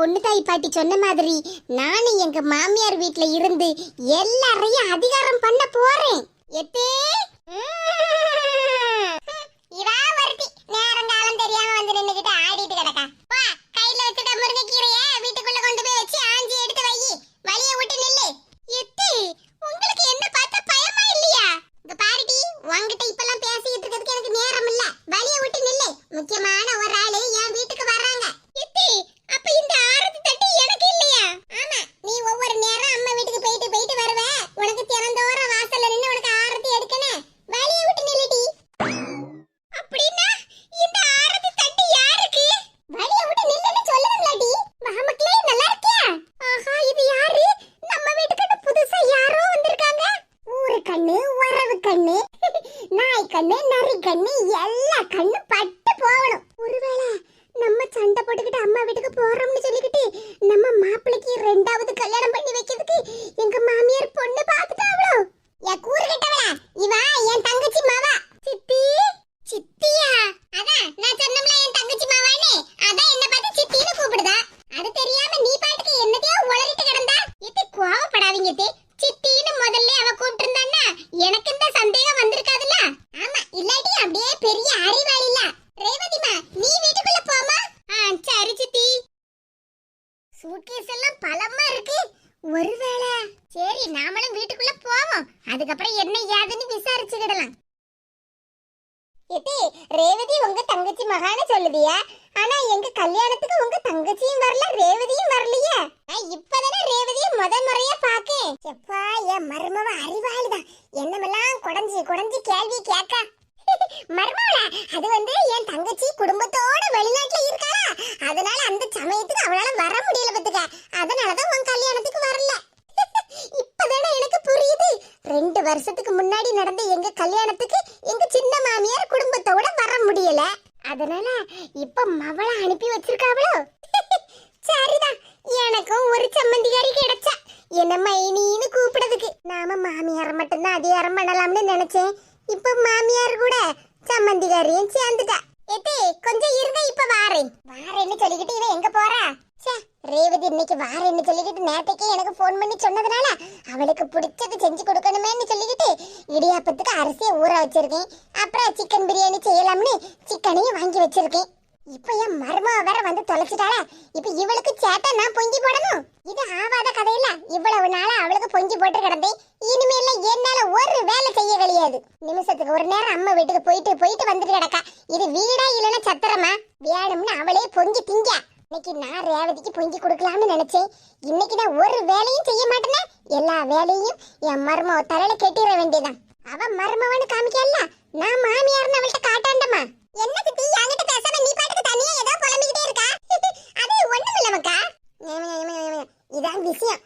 பொண்ணு தாய் பாட்டி சொன்ன மாதிரி நானும் எங்க மாமியார் வீட்ல இருந்து எல்லாரையும் அதிகாரம் பண்ண போறேன். எத்தே? இவா ஒருத்தி நேரங்காலம் தெரியாம வந்து நின்னுகிட்டு ஆடிட்டு கிடக்கா. வா கையில வச்சுட்ட முருங்கைக்கீரைய வீட்டுக்குள்ள கொண்டு போய் வச்சு ஆஞ்சி எடுத்து வை. வழிய விட்டு நில்லு. எத்தே உங்களுக்கு என்ன பார்த்தா பயமா இல்லையா? இங்க பாருடி இப்பெல்லாம் பேசிட்டு இருக்கிறதுக்கு எனக்கு நேரம் இல்ல வழிய விட்டு நில்லு. முக்கியமா ஒரு ஆளு என் வீட்டுக்கு வர்றாங்க எத்தி அப்ப இந்த ஆரத்தி தட்டு எனக்கு இல்லையா ஆமா நீ ஒவ்வொரு நேரம் அம்மா வீட்டுக்கு போயிட்டு போயிட்டு வருவ உனக்கு தினந்தோறும் வாசல்ல நின்னு உனக்கு ஆரத்தி எடுக்கணும் வழிய விட்டு நில்லுடி அப்படின்னா இந்த ஆரத்தி தட்டு யாருக்கு வழிய விட்டு நில்லுன்னு சொல்லுங்களாடி மாமக்களே நல்லா இருக்கியா ஆஹா இது யாரு நம்ம வீட்டுக்கு புதுசா யாரோ வந்திருக்காங்க ஊரு கண்ணு உறவு கண்ணு நாய் கண்ணு நரி கண்ணு எல்லா கண்ணு பட்டு போகணும் ஒருவேளை நம்ம சண்டை போட்டுக்கிட்டு அம்மா வீட்டுக்கு போறோம்னு சொல்லிக்கிட்டு நம்ம மாப்பிளைக்கு ரெண்டாவது கல்யாணம் பண்ணி வைக்கிறதுக்கு எங்க மாமியார் பொண்ணு பார்த்துட்டாவளோ என் கூறு கட்டவளா இவா என் தங்கச்சி மாவா சித்தி சித்தியா அதான் நான் சொன்னோம்ல என் தங்கச்சி மாவான்னு அதான் என்ன பார்த்து சித்தின்னு கூப்பிடுதா அது தெரியாம நீ பாட்டுக்கு என்னதையோ உளறிட்டு கிடந்தா இது கோவப்படாதீங்க தே சித்தின்னு முதல்ல அவ கூப்பிட்டிருந்தான்னா எனக்கு இந்த சந்தேகம் வந்திருக்காதுல்ல ஆமா இல்லாட்டி அப்படியே பெரிய அறிவாளி இல்ல. ரேவதிமா நீ வீட்டுக்குள்ள போமா ஆ சரி சித்தி. சூட்கேஸ் எல்லாம் பலமா இருக்கு. ஒருவேளை. சரி நாமளும் வீட்டுக்குள்ள போவோம். அதுக்கப்புறம் என்ன ஏதுன்னு விசாரிச்சுக்கிடலாம். எட்டி ரேவதி உங்க தங்கச்சி மகான சொல்லுதியா? ஆனா எங்க கல்யாணத்துக்கு உங்க தங்கச்சியும் வரல ரேவதியும் வரலையே. நான் இப்பதானே ரேவதிய முத முறையா பாக்கேன். எப்பா என் மருமவ அறிவாளிதான். என்னமெல்லாம் குடஞ்சி குடஞ்சி கேள்வி கேட்க மருமவளா அது வந்து என் தங்கச்சி குடும்பத்தோட வெளிநாட்டுல இருக்காளா அதனால அந்த சமயத்துக்கு அவளால வர முடியல பத்துக்க. அதனாலதான் உன் கல்யாணத்துக்கு வரல. இப்பதானே எனக்கு புரியுது. ரெண்டு வருஷத்துக்கு முன்னாடி நடந்த எங்க கல்யாணத்துக்கு எங்க சின்ன மாமியார் குடும்பத்தோட வர முடியல. அதனால இப்ப மவளை அனுப்பி வச்சிருக்காவளோ? சரிதான். எனக்கும் ஒரு சம்மந்திகாரி கிடைச்சா. என்ன மைனின்னு கூப்பிடுறதுக்கு? நாம மாமியார் மட்டும்தான் அதிகாரம் பண்ணலாம்னு நினைச்சேன். இப்ப மாமியார் கூட சம்மந்திகாரியும் சேர்ந்துட்டா. எத்தே கொஞ்சம் இருங்க இப்ப வாரேன். வாரேன்னு சொல்லிக்கிட்டு இவன் எங்க போறா? ச்சே, ரேவதி இன்னைக்கு வாரேன்னு சொல்லிக்கிட்டு நேத்தைக்கே எனக்கு ஃபோன் பண்ணி சொன்னதுனால அவளுக்கு பிடிச்சது செஞ்சு கொடுக்கணுமேன்னு சொல்லிக்கிட்டு இடியாப்பத்துக்கு அரிசியை ஊற வச்சிருக்கேன். அப்புறம் சிக்கன் பிரியாணி செய்யலாம்னு சிக்கனையும் வாங்கி வச்சிருக்கேன். இப்ப என் மருமக வேற வந்து தொலைச்சிட்டாளா. இப்ப இவளுக்கு சேட்டை நான் பொங்கி போடணும்? இது ஆவாத கதையில இவ்வளவு நாளா அவளுக்கு பொங்கி போட்டு கிடந்தேன் இனிமேல என்னால ஒரு வேலை செய்ய கிடையாது நிமிஷத்துக்கு ஒரு நேரம் அம்மா வீட்டுக்கு போயிட்டு போயிட்டு வந்துட்டு கிடக்கா. இது வீடா இல்லைன்னா சத்திரமா? வேணும்னு அவளே பொங்கி திங்க. இன்னைக்கு நான் ரேவதிக்கு பொங்கி கொடுக்கலாம்னு நினைச்சேன். இன்னைக்கு நான் ஒரு வேலையும் செய்ய மாட்டேனே. எல்லா வேலையும் என் மருமவ தலையில கெட்டிட வேண்டியதான் அவ மருமவன்னு காமிக்கல. நான் மாமியார்னு அவள்கிட்ட காட்டாண்டமா என்ன சித்தி என்கிட்ட பேசாம நீ பாட்டுக்கு தனியா ஏதோ புலம்பிக்கிட்டே இருக்கா? அது ஒண்ணுமில்ல மக்கா இதான் விஷயம்.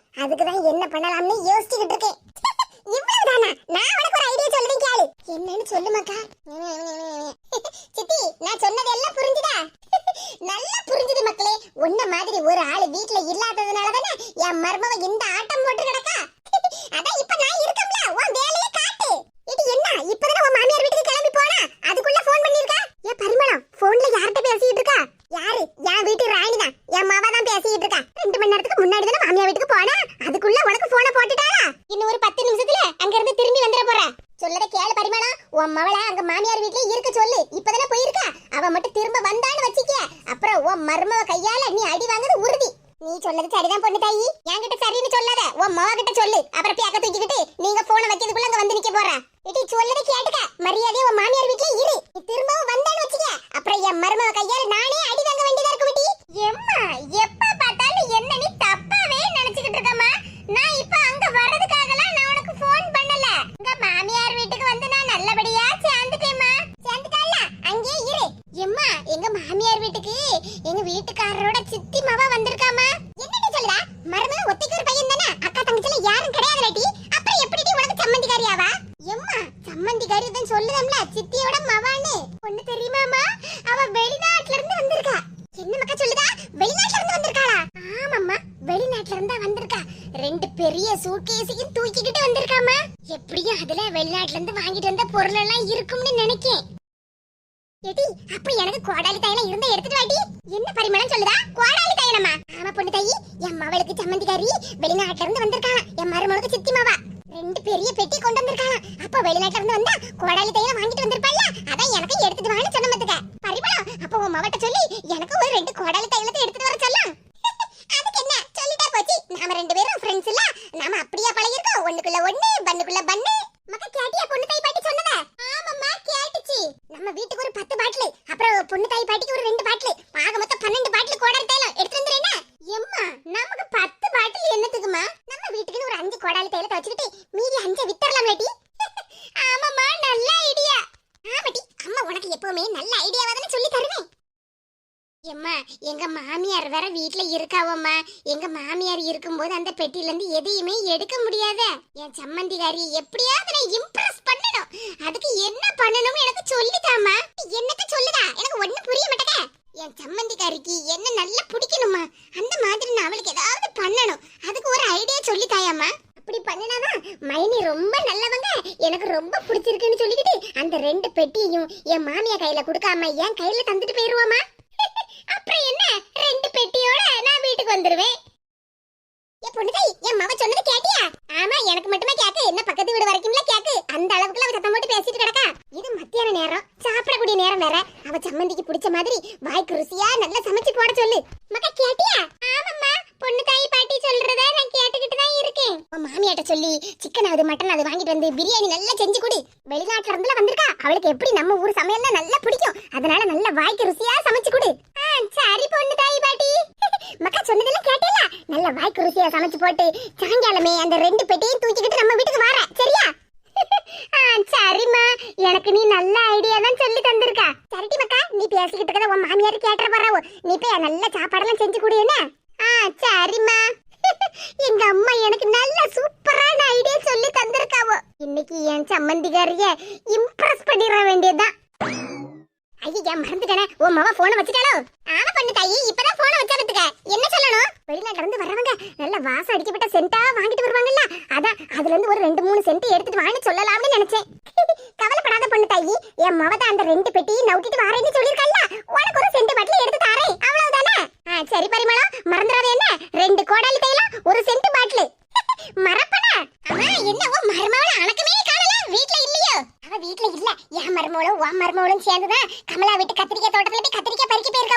பொருள் எல்லாம் இருக்கும்னு நினைக்கேன். எடி அப்ப எனக்கு கோடாலி தைலம் இருந்தா எடுத்துட்டு வாடி. என்ன பரிமாணம் சொல்லுதா? கோடாலி தைலமா? ஆமா பொண்ணு சம்மந்திக்காரி வெளிநாட்டுல இருந்து வந்திருக்காங்க என் மருமகளுக்கு சித்தி மாவா ரெண்டு பெரிய பெட்டி கொண்டு வந்திருக்காங்க அப்ப வெளிநாட்டுல இருந்து வந்தா கோடாலி தையில வாங்கிட்டு வந்திருப்பாள்ல அதான் எனக்கு எடுத்துட்டு வான்னு சொன்ன மத்துக்க. பரிமளம்? அப்ப உன் மவட்ட சொல்லி எனக்கு ஒரு ரெண்டு கோடாலி தைலத்தை எடுத்துட்டு வர சொல்லலாம் அதுக்கு என்ன சொல்லிட்டா போச்சு நாம ரெண்டு பேரும் ஃப்ரெண்ட்ஸ் இல்ல நாம அப்படியே பழகிருக்கோம் ஒண்ணுக்குள்ள ஒண்ணு பண்ணுக்குள்ள பண்ணு மக்க கேட்டியா பொண்ணு தாய் பாட்டி சொன்னத ஆமாம்மா கேட்டுச்சு நம்ம வீட்டுக்கு ஒரு பத்து பாட்டில் அப்புறம் பொண்ணு தாய் பாட்டிக்கு ஒரு ரெண்டு பாட்டில் ஆக மொத்தம் பன்னெண்டு பாட்டில் கோடாலி தைலம் எடுத்து வந்துறேன்னா எம்மா நமக்கு பத்து பாட்டில் என்னத்துக்குமா நம்ம வீட்டுக்குன்னு ஒரு அஞ்சு கோடாலி தைலத்தை வச்சுக்கிட்டு மீதி அஞ்சை வித்தரலாம் லேட்டி ஆமாம்மா நல்ல ஐடியா ஆமாட்டி அம்மா உனக்கு எப்பவுமே நல்ல ஐடியாவா தானே சொல்லி தருவேன். எம்மா எங்க மாமியார் வேற வீட்ல இருக்காவம்மா. எங்க மாமியார் இருக்கும்போது அந்த பெட்டில இருந்து எதையுமே எடுக்க முடியாத. என் சம்மந்திகாரி எப்படியாவது நான் இம்ப்ரெஸ் பண்ணணும். அதுக்கு என்ன பண்ணணும்னு எனக்கு சொல்லித்தாமா என்னத்த சொல்லுதா? எனக்கு ஒண்ணு புரிய மாட்டேங்க. என் சம்மந்திக்காரிக்கு என்ன நல்லா பிடிக்கணுமா? அந்த மாதிரி நான் அவளுக்கு ஏதாவது பண்ணணும். அதுக்கு ஒரு ஐடியா சொல்லி தாயாமா அப்படி பண்ணினாதான் மைனி ரொம்ப நல்லவங்க. எனக்கு ரொம்ப பிடிச்சிருக்குன்னு சொல்லிக்கிட்டு அந்த ரெண்டு பெட்டியையும் என் மாமியா கையில கொடுக்காம என் கையில தந்துட்டு போயிருவாமா? அப்புறம் என்ன? ரெண்டு பெட்டியோட நான் வீட்டுக்கு வந்துருவேன். என் பொண்ணு என் மவ சொன்னது கேட்டியா? ஆமா எனக்கு மட்டுமே கேக்கு? என்ன பக்கத்து வீடு வரைக்கும்ல கேக்கு? அந்த அளவுக்குலாம் அவ சத்தம் போட்டு பேசிட்டு கிடக்கா. இது மத்தியான நேரம். சாப்பிடக்கூடிய நேரம் வேற. அவ சம்மந்திக்கு பிடிச்ச மாதிரி வாய்க்கு ருசியா நல்லா சமைச்சு போட சொல்லு. மக்கா கேட்டியா? ஆமாம்மா பொண்ணு தாய் பாட்டி சொல்றத நான் கேட்டுக்கிட்டு தான் இருக்கேன். உன் மாமியாட்ட சொல்லி சிக்கன் அது மட்டன் அது வாங்கிட்டு வந்து பிரியாணி நல்லா செஞ்சு கொடு. வெளிநாட்டுல இருந்துல வந்திருக்கா. அவளுக்கு எப்படி நம்ம ஊர் சமையல்ல நல்லா பிடிக்கும். அதனால நல்லா வாய்க்கு ருசியா சமைச்சு கொடு. ஆ, சரி பொண்ணு தாய் பாட்டி. மக்கா சொன்னதெல்லாம் கேட்டேல நல்ல வாய்க்கு ருசியா சமைச்சு போட்டு சாயங்காலமே அந்த ரெண்டு பெட்டியும் தூக்கிக்கிட்டு நம்ம வீட்டுக்கு வர சரியா? சரிம்மா. எனக்கு நீ நல்ல ஐடியா தான் சொல்லி தந்திருக்கா. சரிட்டி மக்கா நீ பேசிக்கிட்டு இருக்கத உன் மாமியார் கேட்டுற போறாவோ நீ போய் நல்ல சாப்பாடெல்லாம் செஞ்சு கொடு என்ன? ஆ சரிம்மா. எங்க அம்மா எனக்கு நல்ல சூப்பரான ஐடியா சொல்லி தந்திருக்காவோ இன்னைக்கு என் சம்மந்திகாரிய இம்ப்ரெஸ் பண்ணிட வேண்டியதுதான். ஐயா மறந்துட்டேனே. உன் மாமா போனை வச்சுட்டாலோ பண்ணு தாயி இப்பதான் என்ன சொல்லணும்? வெளிநாட்டுல இருந்து வரவங்க நல்ல வாசம் அடிக்கப்பட்ட சென்டா வாங்கிட்டு வருவாங்கல்ல? அதான் அதுல இருந்து ஒரு ரெண்டு மூணு சென்ட் எடுத்துட்டு சொல்லலாம்னு நினைச்சேன். கவலைப்படாத பொண்ணு தாயி என் மவத அந்த ரெண்டு பெட்டி சொல்லிருக்கல்ல உனக்கு ஒரு சென்ட் பாட்டில் எடுத்து தாரேன். அவ்வளவுதானே? சரி பரிமளம் மறந்துடாத என்ன? ரெண்டு கோடாலி தைலம் ஒரு சென்ட் பாட்டில். மறப்பனா மருமவள அணக்கமே காணல? வீட்ல இல்லையோ? அவ வீட்ல இல்ல. என் மருமவளும் உன் மருமவளும் சேர்ந்துதான் கமலா வீட்டு கத்திரிக்காய் தோட்டத்துல போய் கத்திரிக்காய் பறிக்க போயிருக்காவோ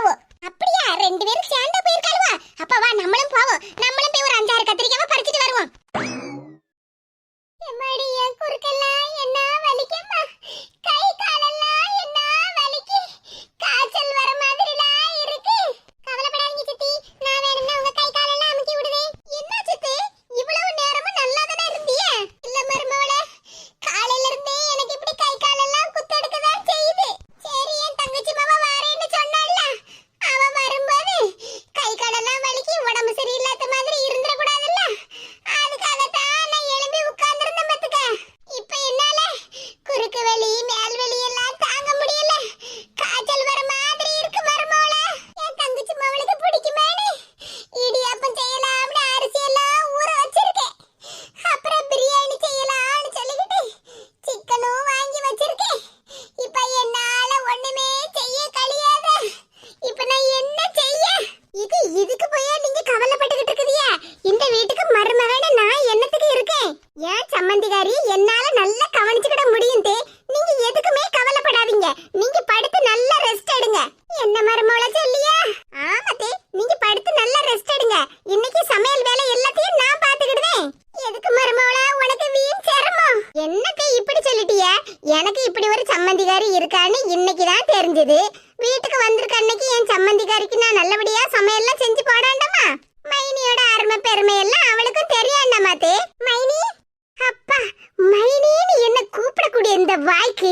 இந்த வாய்க்கு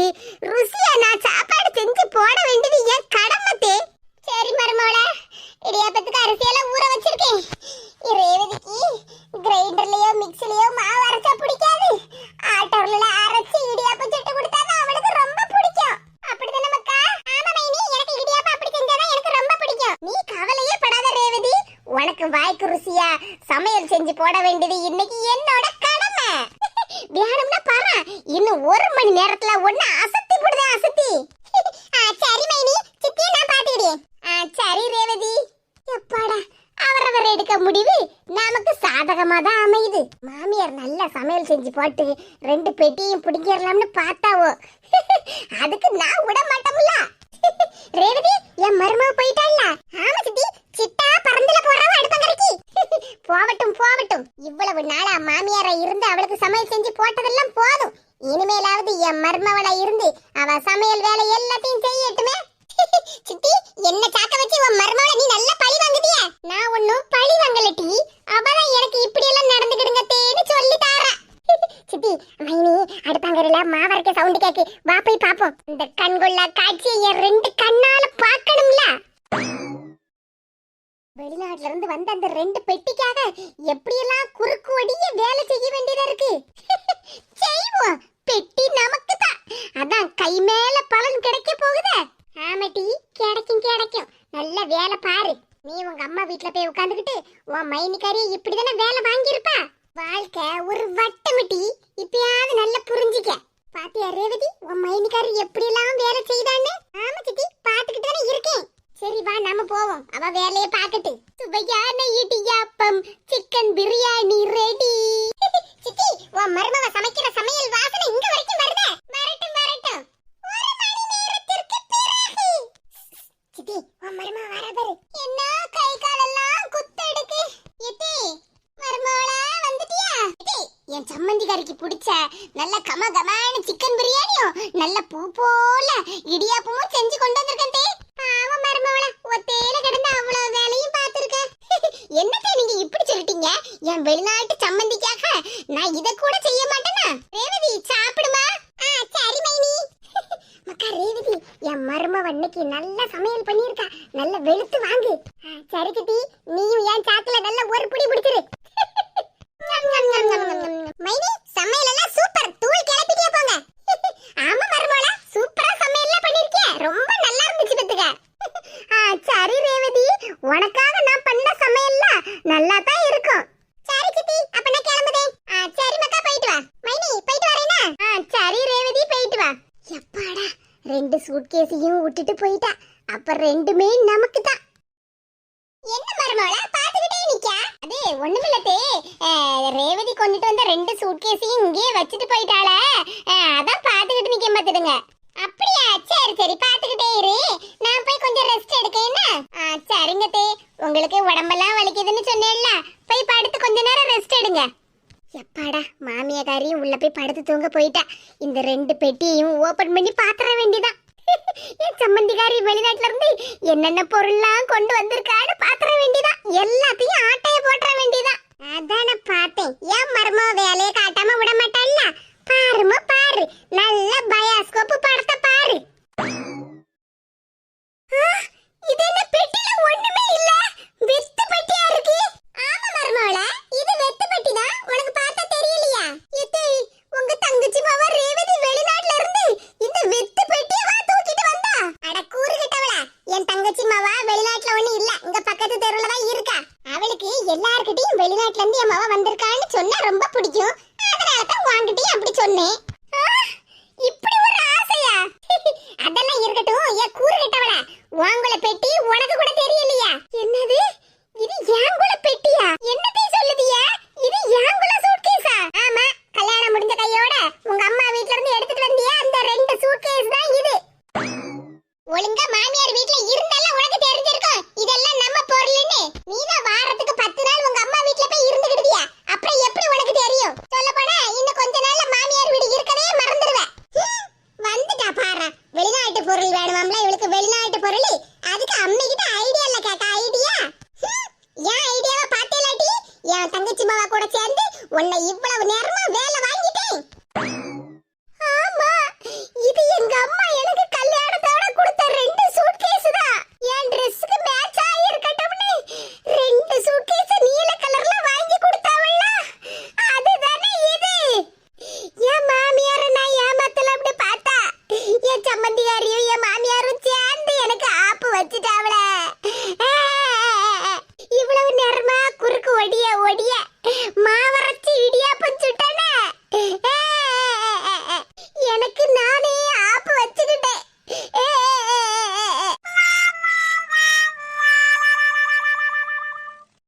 ருசியா நான் சாப்பாடு செஞ்சு போட வேண்டியது என் கடமத்தே சரி மருமோள இடியாப்பத்துக்கு அரிசியெல்லாம் ஊற வச்சிருக்கேன். ரேவதிக்கு கிரைண்டர்லயோ மிக்ஸிலயோ மாவு அரைச்சா பிடிக்காது ஆட்டோல அரைச்சு இடியாப்பம் சுட்டு கொடுத்தாதான் அவளுக்கு ரொம்ப பிடிக்கும் அப்படிதானே மக்கா ஆமா மைனி எனக்கு இடியாப்பம் அப்படி செஞ்சாதான் எனக்கு ரொம்ப பிடிக்கும் நீ கவலையே படாத ரேவதி உனக்கு வாய்க்கு ருசியா சமையல் செஞ்சு போட வேண்டியது இன்னைக்கு என்னோட கடமை வேணும்னா பாரு இன்னும் ஒரு மணி நேரத்துல ஒண்ணு அசத்தி போடுதே அசத்தி. சரி மைனி. சித்தியை நான் பாத்துக்கிறேன் சரி ரேவதி. எப்பாடா அவரவர் எடுக்க முடிவு? நமக்கு சாதகமா தான் அமையுது. மாமியார் நல்ல சமையல் செஞ்சு போட்டு ரெண்டு பெட்டியும் பிடிங்கிடலாம்னு பார்த்தாவோ? அதுக்கு நான் விட மாட்டோம்ல. ரேவதி என் மருமக போயிட்டாள்ல. ஆமா சித்தி. சிட்டா பறந்துல போறவ அடுப்பங்கரைக்கு. போகட்டும் போகட்டும். இவ்வளவு நாளா மாமியாரா இருந்து அவளுக்கு சமையல் செஞ்சு போட்டதெல்லாம் போதும். இனிமேலாவது என் மருமவளா இருந்து அவ சமையல் வேலை எல்லாத்தையும் செய்யட்டுமே? சித்தி என்ன சாக்க வச்சு உன் மர்மவள நீ நல்ல பழி வாங்குதிய? நான் ஒன்னும் பழி வாங்கலட்டி அவதான் எனக்கு இப்படி எல்லாம் நடந்துக்கிடுங்க தேன்னு சொல்லி தாரா. சித்தி மைனி அடுப்பாங்கரையில மாவரைக்க சவுண்ட் கேக்கு. வா போய் பாப்போம். இந்த கண்கொள்ளா காட்சியை என் ரெண்டு கண்ணால பார்க்கணும்ல? வெளிநாட்டுல இருந்து வந்த அந்த ரெண்டு பெட்டிக்காக எப்படியெல்லாம் குறுக்கு ஒடிய வேலை செய்ய வேண்டியதா இருக்கு செய்வோம் பெட்டி நமக்கு தான் அதான் கை மேல பலன் கிடைக்க போகுதே ஆமாட்டி கிடைக்கும் கிடைக்கும் நல்ல வேலை பாரு நீ உங்க அம்மா வீட்ல போய் உட்காந்துக்கிட்டு உன் மைனிக்காரி இப்படிதானே வேலை வாங்கியிருப்பா வாழ்க்கை ஒரு வட்டமிட்டி இப்பயாவது நல்லா புரிஞ்சுக்க பாத்தியா ரேவதி உன் மைனிக்காரி எப்படி எல்லாம் வேலை செய்தான்னு ஆமா சித்தி பாத்துக்கிட்டு தானே இருக்கேன் சரி வா நாம போவோம் அவ வேலையை பாக்கட்டு சுவையான இடியாப்பம். சிக்கன் பிரியாணி ரெடி சித்தி உன் மருமவ சமைக்கிற சமையல் வாசனை இங்க வரைக்கும் வருதே. வரட்டும் வரட்டும். ஒரு மணி நேரத்திற்கு பிறகு. சித்தி உன் மருமவ வர பாரு. என்ன கை காலெல்லாம் குத்தெடுக்கு. எட்டி மருமவளா வந்துட்டியா? எட்டி என் சம்மந்திகாரிக்கு பிடிச்ச நல்ல கம கமான சிக்கன் பிரியாணியும் நல்ல பூ போல இடியாப்பமும் செஞ்சு கொண்டு வந்திருக்கேன் தே. பாவம் மருமவளா ஒத்தையில கிடந்து அவ்வளவு வேலையும் பார்த்திருக்க என்னத்தை நீங்க சொல்றீங்க? என் வெளிநாட்டு சம்பந்திக்காக நான் இத கூட செய்ய மாட்டேனா? ரேவதி சாப்பிடுமா? ஆ சரி மைனி. மக்கா ரேவதி என் மருமவ இன்னைக்கு நல்ல சமையல் பண்ணியிருக்கா. நல்ல வெளுத்து வாங்கு. சரி கிட்டி. நீயும் என் சாக்குல நல்ல ஒரு பிடி பிடிச்சிரு. மைனி சமையல் எல்லாம் சூப்பர். தூள் கிளப்பிட்டே போங்க. ஆமா மருமகளா. சூப்பரா சமையல்லாம் பண்ணிருக்கிய. ரொம்ப நல்லா இருந்துச்சு பத்துக்க. சரி ரேவதி. உனக்காக நான் பண்ண சமையல்லாம் நல்லா தான் இருக்கு சரி சித்தி அப்ப நான் கிளம்புதேன் ஆ சரி மக்கா போயிட்டு வா மைனி போயிட்டு வரேனா ஆ சரி ரேவதி போயிட்டு வா எப்பாடா ரெண்டு சூட்கேஸையும் விட்டுட்டு போயிட்டா. அப்ப ரெண்டுமே நமக்கு தான் என்ன மருமகளா பாத்துக்கிட்டே நிக்க அது ஒண்ணுமில்லத்தே. ரேவதி கொண்டுட்டு வந்த ரெண்டு சூட்கேஸையும் இங்கேயே வச்சுட்டு போயிட்டாளே. அதான் பாத்துக்கிட்டு நிக்க மாத்துடுங்க அப்படியா? சரி சரி பாத்துக்கிட்டே இரு. நான் போய் கொஞ்சம் ரெஸ்ட் எடுக்க என்ன? சரிங்க தே. உங்களுக்கு உடம்பெல்லாம் வலிக்குதுன்னு சொன்னேன்ல. போய் படுத்து கொஞ்ச நேரம் ரெஸ்ட் எடுங்க. எப்பாடா மாமியாக்காரியும் உள்ள போய் படுத்து தூங்க போயிட்டா. இந்த ரெண்டு பெட்டியையும் ஓபன் பண்ணி பாத்திர வெளிநாட்டுல இருந்து என்னென்ன பொருள்லாம் கொண்டு வந்திருக்கான்னு பாத்திர வேண்டியதான் எல்லாத்தையும் ஆட்டைய போட்டுற வேண்டியதான் அதான் நான் பார்த்தேன். ஏன் மர்ம வேலையை காட்டாம விட மாட்டான்ல பாருமா பாரு. நல்ல பயாஸ்கோப்பு படத்தை பாரு ஆ, இது என்ன பெட்டில ஒண்ணுமே இல்ல வெத்து பெட்டியா இருக்கு ஆமா மர்மவள இது வெத்து பெட்டி தான் உனக்கு பார்த்தா தெரியலையா எத்தே உங்க தங்கச்சி மாவ ரேவதி வெளிநாட்டுல இருந்து இந்த வெத்து பெட்டியை வா தூக்கிட்டு வந்தா அட கூறுகிட்டவளா என் தங்கச்சி மாவா வெளிநாட்டுல ஒண்ணு இல்ல இங்க பக்கத்து தெருவுல தான் இருக்கா அவளுக்கு எல்லார்கிட்டயும் வெளிநாட்டுல இருந்து என் மாவ வந்திருக்கான்னு சொன்னா ரொம்ப பிடிக்கும் அதனால தான் வாங்கிட்டே இப்படி ஒரு ஆசையா? அதெல்லாம் இருக்கட்டும் ஏன் கூறுகிட்டவள. வாங்குல பெட்டி உனக்கு கூட தெரியலையா? என்னது?